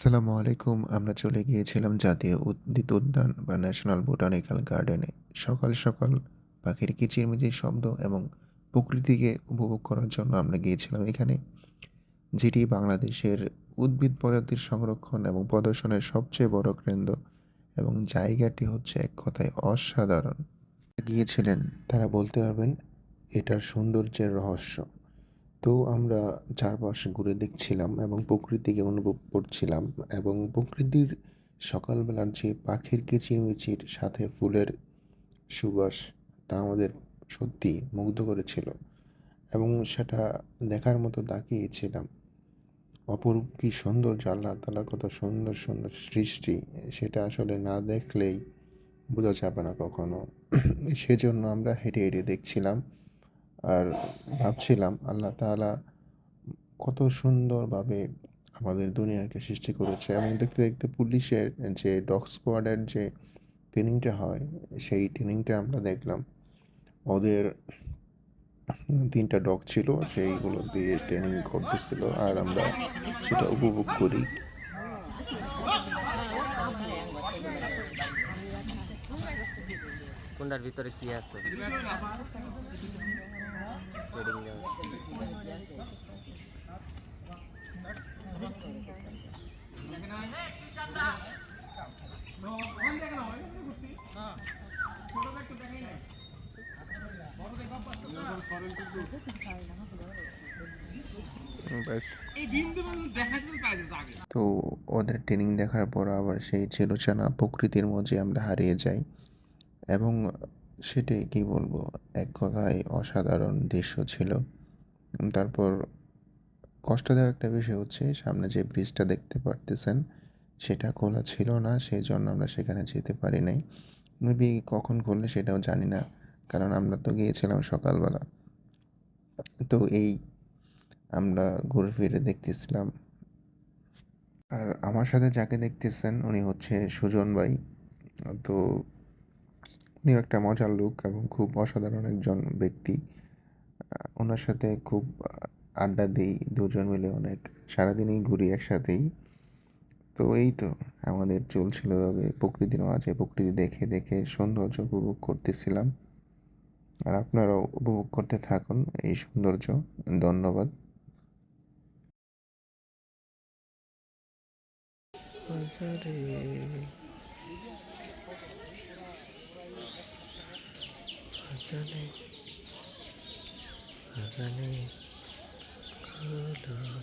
আসসালামু আলাইকুম। আমরা চলে গিয়েছিলাম জাতীয় উদ্ভিদ উদ্যান বা ন্যাশনাল বোটানিক্যাল গার্ডেনে। সকাল সকাল পাখির কিচিরমিচির শব্দ এবং প্রকৃতিকে উপভোগ করার জন্য আমরা গিয়েছিলাম এখানে, যেটি বাংলাদেশের উদ্ভিদ প্রজাতির সংরক্ষণ এবং প্রদর্শনের সবচেয়ে বড় কেন্দ্র এবং জায়গাটি হচ্ছে এক কথায় অসাধারণ। গিয়েছিলেন, তারা বলতে পারবেন, এটার সৌন্দর্যের রহস্য। তো আমরা চারপাশ ঘুরে দেখছিলাম এবং প্রকৃতিকে অনুভব করছিলাম এবং প্রকৃতির সকালবেলার যে পাখির কিচিরমিচির সাথে ফুলের সুবাস, তা আমাদের সত্যি মুগ্ধ করেছিল এবং সেটা দেখার মতো তাকিয়েছিলাম। অপরূপ কি সুন্দর আল্লাহ তালার কত সুন্দর সুন্দর সৃষ্টি, সেটা আসলে না দেখলেই বোঝা যাবে না কখনো। সেজন্য আমরা হেঁটে হেঁটে দেখছিলাম আর ভাবছিলাম আল্লাহ তাআলা কত সুন্দরভাবে আমাদের দুনিয়াকে সৃষ্টি করেছে এবং দেখতে দেখতে পুলিশের যে ডগ স্কোয়াডের যে ট্রেনিংটা হয়, সেই ট্রেনিংটা আমরা দেখলাম। ওদের তিনটা ডগ ছিল, সেইগুলো দিয়ে ট্রেনিং করতেছিল আর আমরা সেটা উপভোগ করি। কোনটার ভিতরে কি আছে? তো ওদের ট্রেনিং দেখার পর আবার সেই ছেলোচানা প্রকৃতির মধ্যে আমরা হারিয়ে যাই। এবং সেটাই কী বলব? এক কথায় অসাধারণ দৃশ্য ছিল। তারপর কষ্টদায়ক একটা বিষয় হচ্ছে, সামনে যে ব্রিজটা দেখতে পারতেছেন, সেটা খোলা ছিল না সেই জন্য আমরা সেখানে যেতে পারি নাই। মেবি কখন খুললে সেটাও জানি না, কারণ আমরা তো গিয়েছিলাম সকালবেলা। তো এই আমরা ঘুরে ফিরে দেখতেছিলাম। আর আমার সাথে যাকে দেখতেছেন, উনি হচ্ছে সুজন ভাই। তো উনিও একটা মজার লোক এবং খুব অসাধারণ একজন ব্যক্তি। ওনার সাথে খুব আড্ডা দিই, দুজন মিলে অনেক, সারাদিনই ঘুরি একসাথেই। তো এই তো আমাদের চলছিল এভাবে প্রকৃতির মাঝে প্রকৃতি দেখে দেখে সৌন্দর্য উপভোগ করতেছিলাম। আর আপনারাও উপভোগ করতে থাকুন এই সৌন্দর্য। ধন্যবাদ। বাজারে বাজারে বাগানে হলো